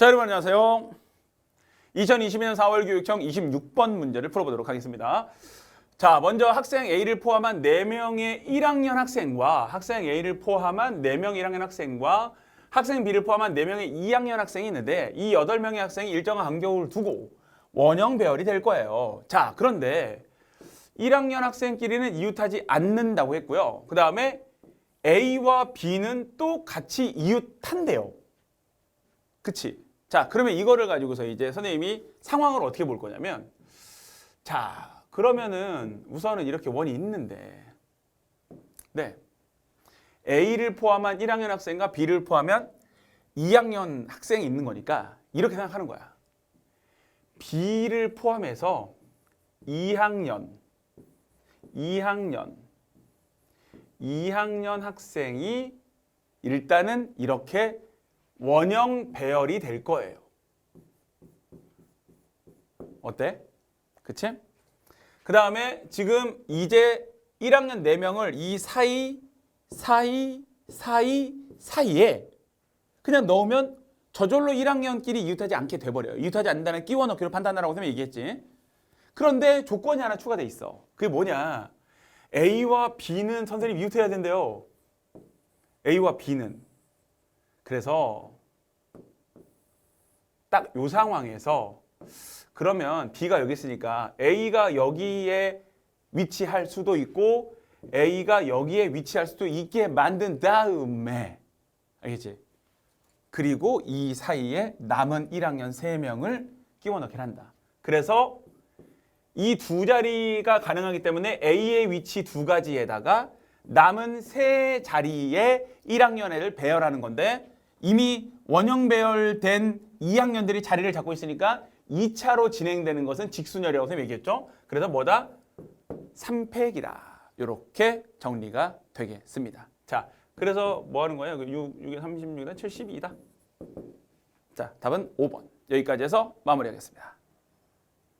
자, 여러분 안녕하세요. 2020년 4월 교육청 26번 문제를 풀어보도록 하겠습니다. 자, 먼저 학생 A를 포함한 4명의 1학년 학생과 학생 A를 포함한 4명 1학년 학생과 학생 B를 포함한 4명의 2학년 학생이 있는데 이 8명의 학생이 일정한 간격을 두고 원형 배열이 될 거예요. 자, 그런데 1학년 학생끼리는 이웃하지 않는다고 했고요. 그 다음에 A와 B는 또 같이 이웃한대요. 그치? 자, 그러면 이거를 가지고서 이제 선생님이 상황을 어떻게 볼 거냐면, 자, 그러면은 우선은 이렇게 원이 있는데, 네. A를 포함한 1학년 학생과 B를 포함한 2학년 학생이 있는 거니까 이렇게 생각하는 거야. B를 포함해서 2학년, 2학년, 2학년 학생이 일단은 이렇게 원형 배열이 될 거예요. 어때? 그치? 그 다음에 지금 이제 1학년 4명을 이 사이, 사이, 사이, 사이에 그냥 넣으면 저절로 1학년끼리 이웃하지 않게 돼버려요. 이웃하지 않는다는 끼워 넣기로 판단하라고 선생님이 얘기했지. 그런데 조건이 하나 추가돼 있어. 그게 뭐냐? A와 B는 선생님 이웃해야 된대요. A와 B는. 그래서 딱 요 상황에서 그러면 B가 여기 있으니까 A가 여기에 위치할 수도 있고 A가 여기에 위치할 수도 있게 만든 다음에 알겠지? 그리고 이 사이에 남은 1학년 3명을 끼워 넣긴 한다. 그래서 이 두 자리가 가능하기 때문에 A의 위치 두 가지에다가 남은 세 자리에 1학년 애를 배열하는 건데 이미 원형 배열된 2학년들이 자리를 잡고 있으니까 2차로 진행되는 것은 직순열이라고 선생님이 얘기했죠. 그래서 뭐다? 3팩이다. 이렇게 정리가 되겠습니다. 자, 그래서 뭐 하는 거예요? 6, 6에 36은 72다. 자, 답은 5번. 여기까지 해서 마무리하겠습니다.